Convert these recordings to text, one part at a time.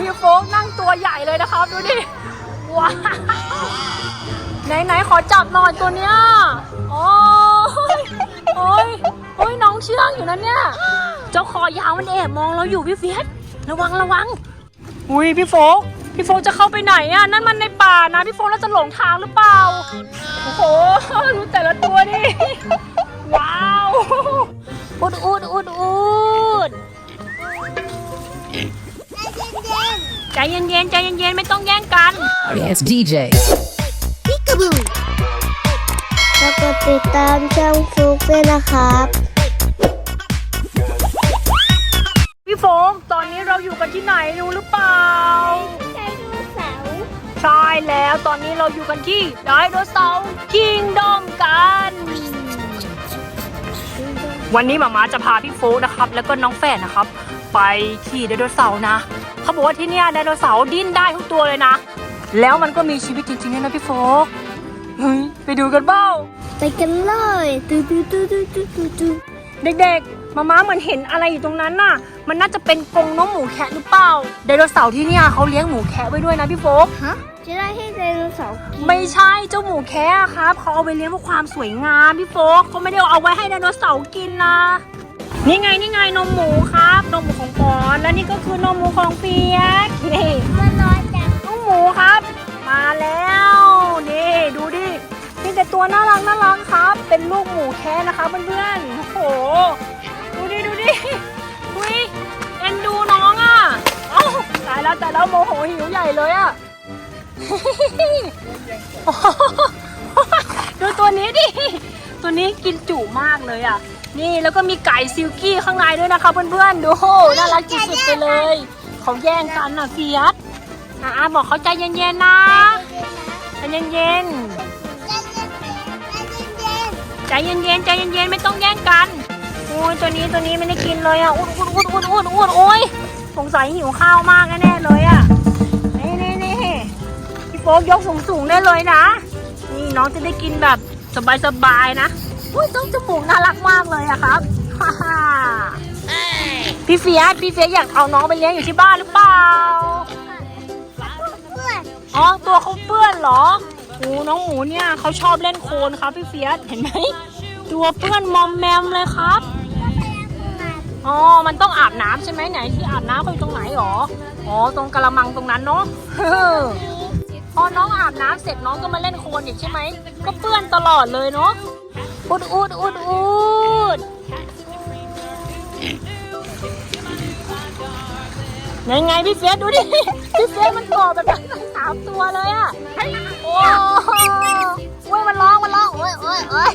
พี่โฟกนั่งตัวใหญ่เลยนะครับ ดูดิว้าวไหนไหนขอจับหน่อยตัวเนี้ยโอ้ยโอ้ยโอ้ยน้องเชื่องอยู่นะเนี่ย เจ้าคอยาวมันแอบมองเราอยู่พี่เฟียสระวังระวัง อุ้ยพี่โฟกพี่โฟกจะเข้าไปไหนอะนั่นมันในป่านะพี่โฟกเราจะหลงทางหรือเปล่าโอ้โหดูแต่ละตัวดิว้าวอุดอุดอุดอุด ใจเย็นๆใจเย็นๆไม่ต้องแย่งกัน Yes, DJ. แล้วก็ติดตามช่องฟลุกด้วยนะครับ พี่โฟกตอนนี้เราอยู่กันที่ไหนรู้หรือเปล่า ไดโนเสาร์ใช่แล้วตอนนี้เราอยู่กันที่ไดโนเสาร์คิงดอมกัน วันนี้หมาม้าจะพาพี่โฟกนะครับ แล้วก็น้องแฝดนะครับ ไปขี่ไดโนเสาร์นะ เขาบอกว่าที่เนี่ยไดโนเสาร์ดิ้นได้ทุกตัวเลยนะ แล้วมันก็มีชีวิตจริงๆด้วยนะพี่โฟกเฮ้ยไปดูกันเบ้าไปกันเลยตูตูตูตูตูตูตูเด็กๆ มาม้าเหมือนเห็นอะไรอยู่ตรงนั้นน่ะ มันน่าจะเป็นกรงน้องหมูแคะหรือเปล่าไดโนเสาร์ที่เนี่ยเขาเลี้ยงหมูแคะไว้ด้วยนะพี่โฟกฮะจะได้ให้ไดโนเสาร์กินไม่ใช่เจ้าหมูแคะอะครับเขาเอาไปเลี้ยงเพื่อความสวยงามพี่โฟกเขาไม่ได้เอาไว้ให้ไดโนเสาร์กินนะ นี่ไงนี่ไงนมหมูครับ นมหมูของปอนและนี่ก็คือนมหมูของเฟียสนี่มันร้อนจังน้องหมูครับ มาแล้วนี่ดูดิมีแต่ตัวน่ารักน่ารักครับ เป็นลูกหมูแคะนะคะเพื่อนๆโอ้โหดูดิดูดิอุ้ยเอ็นดูน้องอะเอ้าตายแล้วแต่แล้วโมโหหิวใหญ่เลยอะโอ้โหดูตัวนี้ดิ ตัวนี้กินจุมากเลยอะ นี่แล้วก็มีไก่ซิลกี้ข้างในด้วยนะคะเพื่อนๆ ดูน่ารักสุดไปเลย เขาแย่งกันอะเฟียสอะบอกเขาใจเย็นๆนะใจเย็นๆใจเย็นๆใจเย็นๆไม่ต้องแย่งกันโอ้ยตัวนี้ตัวนี้ไม่ได้กินเลยอะอุ้ดอุ้ดอุ้ดอุ้ดอุ้ดอุดโอ้ยสงสัยหิวข้าวมากแน่เลยอะนี่นี่นี่พี่โฟกยกสูงสูงๆได้เลยนะ นี่น้องจะได้กินแบบ สบายๆนะอุ้ยต้องจมูกน่ารักมากเลยอะครับฮ่าฮ่าพี่เฟียสพี่เฟียสอยากเอาน้องไปเลี้ยงอยู่ที่บ้านหรือเปล่าเพื่อนอ๋อตัวเขาเปื้อนเหรอโอ้น้องหมูเนี่ยเขาชอบเล่นโคลนครับพี่เฟียสเห็นไหมตัวเปื้อนมอมแมมเลยครับอ๋อ มันต้องอาบน้ำใช่ไหมไหนที่อาบน้ำเขาอยู่ตรงไหนหรอ อ๋อ ตรงกระมังตรงนั้นเนาะ พอน้องอาบน้ำเสร็จน้องก็มาเล่นโคนอีกใช่ไหม ก็เปื้อนตลอดเลยเนาะอุดอุดอุดอุดไงไงพี่เฟียสดูดิ พี่เฟียสมันก่อแบบนั้นสามตัวเลยอะโอ้โหโอ้ยมันร้องมันร้องโอ้ยโอ้ยโอ้ย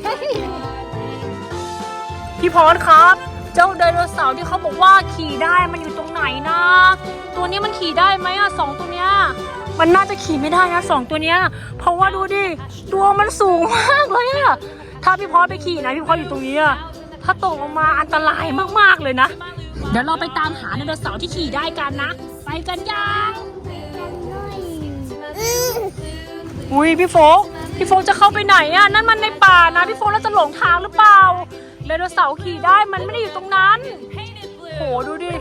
พี่พรครับ เจ้าไดโนเสาร์ที่เขาบอกว่าขี่ได้มันอยู่ตรงไหนนะ ตัวนี้มันขี่ได้ไหมอะสองตัวเนี้ย มันน่าจะขี่ไม่ได้นะสองตัวเนี้ย เพราะว่าดูดิ ตัวมันสูงมากเลยอะถ้าพี่พรไปขี่นะพี่พรอยู่ตรงนี้อะถ้าตกลงมาอันตรายมากๆเลยนะ เดี๋ยวเราไปตามหาไดโนเสาร์ที่ขี่ได้กันนะ ไปกันยังอุ้ยพี่โฟกพี่โฟกจะเข้าไปไหนอะนั่นมันในป่านะพี่โฟกเราจะหลงทางหรือเปล่าไดโนเสาร์ขี่ได้มันไม่ได้อยู่ตรงนั้นโหดูดิ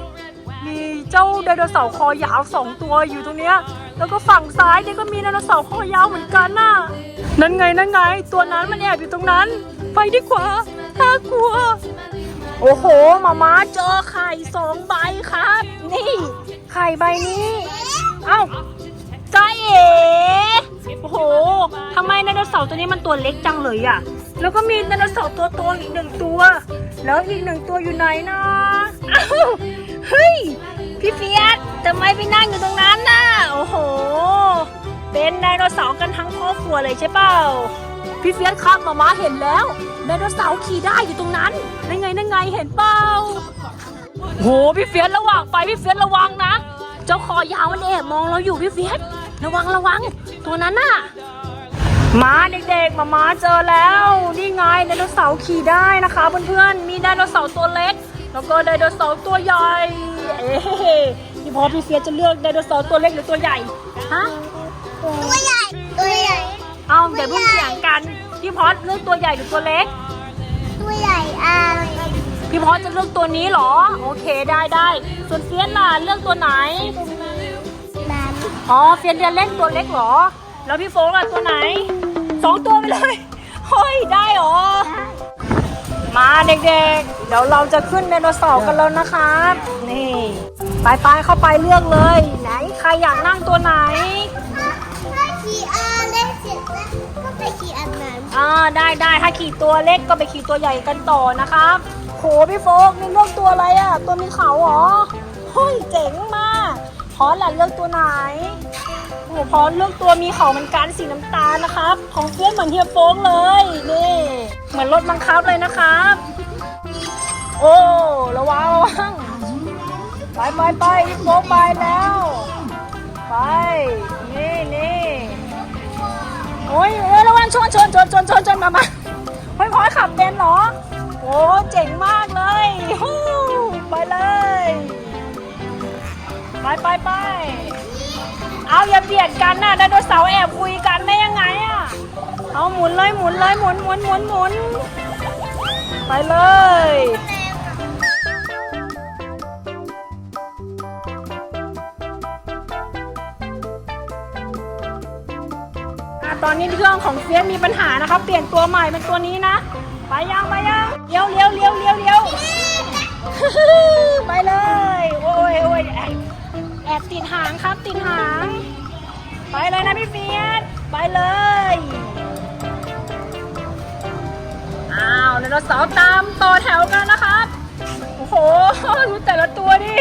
มีเจ้าไดโนเสาร์คอยาวสองตัวอยู่ตรงเนี้ย แล้วก็ฝั่งซ้ายเนี่ยก็มีไดโนเสาร์คอยาวเหมือนกันน่ะ นั่นไงนั่นไง ตัวนั้นมันแอบอยู่ตรงนั้น ไปดีกว่าน่ากลัว โอ้โหมาม้าเจอไข่สองใบครับ นี่ ไข่ใบนี้ เอ้าจ้าเอ๋โอ้โหทำไมไดโนเสาร์ตัวนี้มันตัวเล็กจังเลยอะแล้วก็มีไดโนเสาร์ตัวโตอีกหนึ่งตัว แล้วอีกหนึ่งตัวอยู่ไหนนะอ้าวเฮ้ย พี่เฟียสทำไมไปนั่งอยู่ตรงนั้นน่ะโอ้โห เป็นไดโนเสาร์กันทั้งครอบครัวเลยใช่เปล่าพี่เฟียสครับมาม้าเห็นแล้วไดโนเสาร์ขี่ได้อยู่ตรงนั้นนั่นไงนั่นไงเห็นเปล่าโหพี่เฟียสระหว่างไปพี่เฟียสระวังนะ เจ้าคอยาวมันแอบมองเราอยู่พี่เฟียสระวังระวัง ตัวนั้นน่ะมาเด็กๆมามาเจอแล้วนี่ไงไดโนเสาร์ขี่ได้นะคะเพื่อนๆมีไดโนเสาร์ตัวเล็ก แล้วก็ไดโนเสาร์ตัวใหญ่เอ๊ะพี่พอพี่เฟียสจะเลือกไดโนเสาร์ตัวเล็กหรือตัวใหญ่ฮะ ตัวใหญ่ ตัวใหญ่ เอาเดี๋ยวเพิ่งเถียงกัน พี่พอสเลือกตัวใหญ่หรือตัวเล็ก ตัวใหญ่อะพี่พอสจะเลือกตัวนี้เหรอ โอเคได้ได้ ส่วนเฟียสล่ะเลือกตัวไหน อ๋อเฟียนเรียนเล่นตัวเล็กเหรอ แล้วพี่โฟกอะตัวไหน สองตัวไปเลย เฮ้ยได้เหรอ มาเด็กๆ เดี๋ยวเราจะขึ้นไดโนเสาร์กันแล้วนะครับ นี่ไปไปๆเข้าไปเลือกเลย ไหนใครอยากนั่งตัวไหนถ้า ขี่อาเล่นเสร็จแล้วก็ไปขี่อันนั้นอ่าได้ได้ถ้าขี่ตัวเล็กก็ไปขี่ตัวใหญ่กันต่อนะครับโหพี่โฟกนี่เลือกตัวอะไรอะ ตัวมีเขาเหรอเฮ้ยเจ๋งมากพอสล่ะเลือกตัวไหนโอ้พอเลือกตัวมีเขาเหมือนกันสีน้ำตาลนะครับ ของเพื่อนเหมือนเฮียโฟกเลยนี่เหมือนรถบังคับเลยนะครับ โอ้ระวังระวังไปไปไปพี่โฟกไปแล้ว ไป นี่นี่ โอ้ยเอ้ยระวังชนชนชนชนชนชนมามาเฮ้ยพอยขับเป็นเหรอ โอ้เจ๋งมากเลยฮู้ไปเลย ไปไปไปเอาอย่าเบียดกันนะไดโนเสาร์แอบคุยกันได้ยังไงอะเอาหมุนเลยหมุนเลยหมุนหมุนหมุนหมุนไปเลย ตอนนี้เครื่องของเฟียสมีปัญหานะครับ เปลี่ยนตัวใหม่เป็นตัวนี้นะ ไปยังไปยังเลี้ยวเลี้ยวเลี้ยวเลี้ยวเลี้ยวไปเลย โอ้ยโอ้ยแอบแอบติดหางครับติดหาง ไปเลยนะพี่เฟียสไปเลยอ้าวไดโนเสาร์ตามต่อแถวกันนะครับโอ้โหดูแต่ละตัวดิ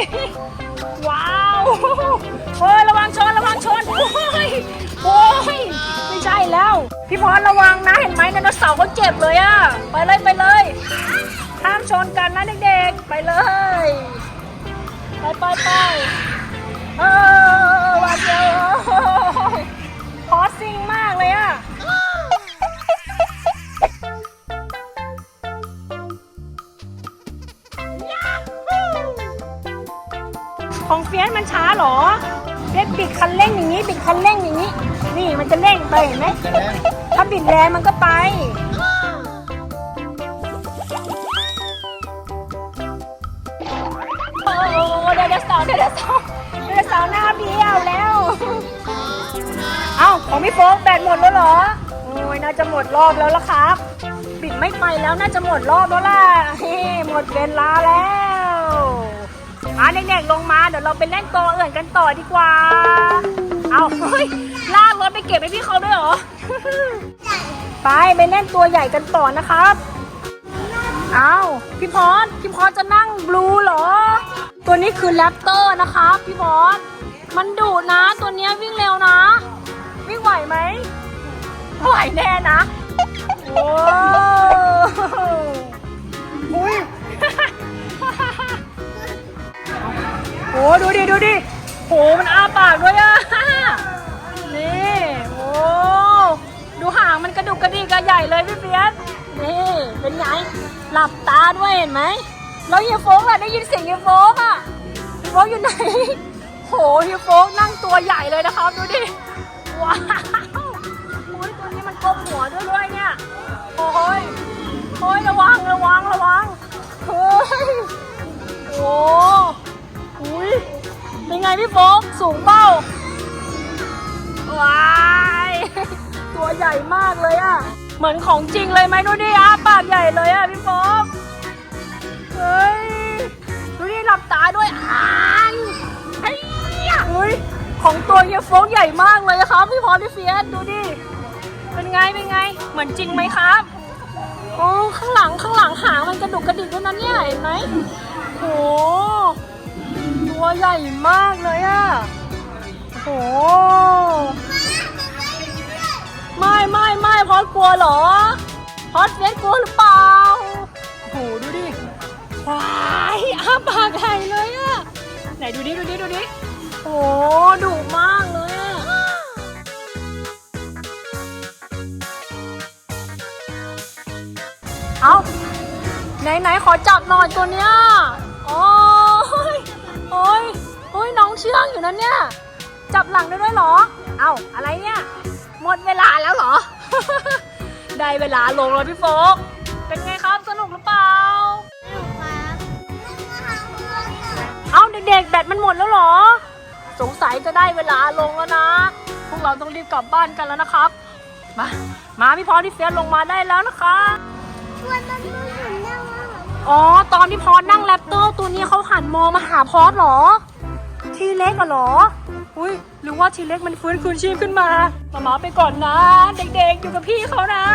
ว้าวเฮ้ยระวังชนระวังชนโอ้ย ใช่แล้ว พี่พรระวังนะเห็นไหมไดโนเสาร์เขาเจ็บเลยอะไปเลยไปเลยห้ามชนกันนะเด็กๆ ไปเลย ไปไปไปเออวันเดียวพอซิงมากเลยอะของเฟียสมันช้าเหรอเฟียสบิดคันเร่งอย่างนี้บิดคันเร่งอย่างนี้ นี่มันจะเร่งไปเห็นไหมถ้าบิดแรงมันก็ไป โอ้โหเดยวเดี๋ยวเสาร์เดี๋ยวเดี๋ยวเสาร์เดี๋ยวเดี๋ยวเสาร์หน้าเบี้ยวแล้ว เอ้าของพี่โฟกแบตหมดแล้วเหรอ โอ้ยน่าจะหมดรอบแล้วละครับ ปิดไม่ไปแล้วน่าจะหมดรอบแล้วล่ะเฮ้หมดเวลาแล้วมาเด็กๆลงมาเดี๋ยวเราไปเล่นตัวอื่นกันต่อดีกว่า เอาเฮ้ยลาก รถไปเก็บให้พี่เขาด้วยเหรอ ไปไปเล่นตัวใหญ่กันต่อนะครับอ้าวพี่พอสพี่พอสจะนั่งบลูเหรอ ตัวนี้คือแรปเตอร์นะคะพี่พอสมันดุนะตัวเนี้ยวิ่งเร็วนะ วิ่งไหวไหมไหวแน่นะโอ้อุ้ยโอ้ดูดิดูดิโหมันอ้าปากด้วยอะ มันกระดุกกระดิกกระใหญ่เลยพี่เฟียสนี่เป็นไงหลับตาด้วยเห็นไหมแล้วเฮียโฟกอะได้ยินเสียงเฮียโฟกอะเฮียโฟกอยู่ไหนโหเฮียโฟกนั่งตัวใหญ่เลยนะครับดูดิว้าวอุ้ยตัวนี้มันก้มหัวด้วยด้วยเนี่ยโอ้ยโอ้ยระวังระวังระวังเฮ้ยโอ้อุ้ยเป็นไงพี่โฟกสูงเป้าว้าย ตัวใหญ่มากเลยอะเหมือนของจริงเลยไหมดูดิอาปากใหญ่เลยอะพี่โฟกเฮ้ย ดูดิหลับตาด้วยอ้ายไอ้ยะอุ้ยของตัวเฮียโฟกใหญ่มากเลยครับพี่พรพี่เฟียสดูดิ เป็นไงเป็นไง เหมือนจริงไหมครับโอ้ข้างหลังข้างหลังหางมันกระดุกกระดิกด้วยนะเนี่ยเห็นไหมโหตัวใหญ่มากเลยอะโห ไม่ไม่ไม่พอดกลัวเหรอพอดเฟียสกลัวหรือเปล่าโหดูดิว้ายอ้าปากใหญ่เลยอะไหนดูดิดูดิดูดิโหดุมากเลยอะเอาไหนไหนขอจับหน่อยตัวเนี้ยโอ้ยโอ้ยโอ้ยน้องเชื่องอยู่นะเนี่ย จับหลังได้ด้วยเหรอ เอาอะไรเนี่ย มดเวลาแล้วเหรอ ได้เวลาลงแล้วพี่โฟกเป็นไงครับสนุกหรือเปล่า เอาเด็กๆแบตมันหมดแล้วเหรอ สงสัยจะได้ได้เวลาลงแล้วนะ พวกเราต้องรีบกลับบ้านกันแล้วนะครับ มา มาพี่พรพี่เฟียสลงมาได้แล้วนะคะตัวนั้นตัวหมุนได้ว่าอ๋อ ตอนที่พอสนั่งแรปเตอร์ตัวนี้เขาหันมองมาหาพอสเหรอ ทีเล็กอะเหรอ อุ้ยหรือว่าทีเล็กมันฟื้นคืนชีพขึ้นมามาหมาไปก่อนนะ เด็กๆอยู่กับพี่เขานะ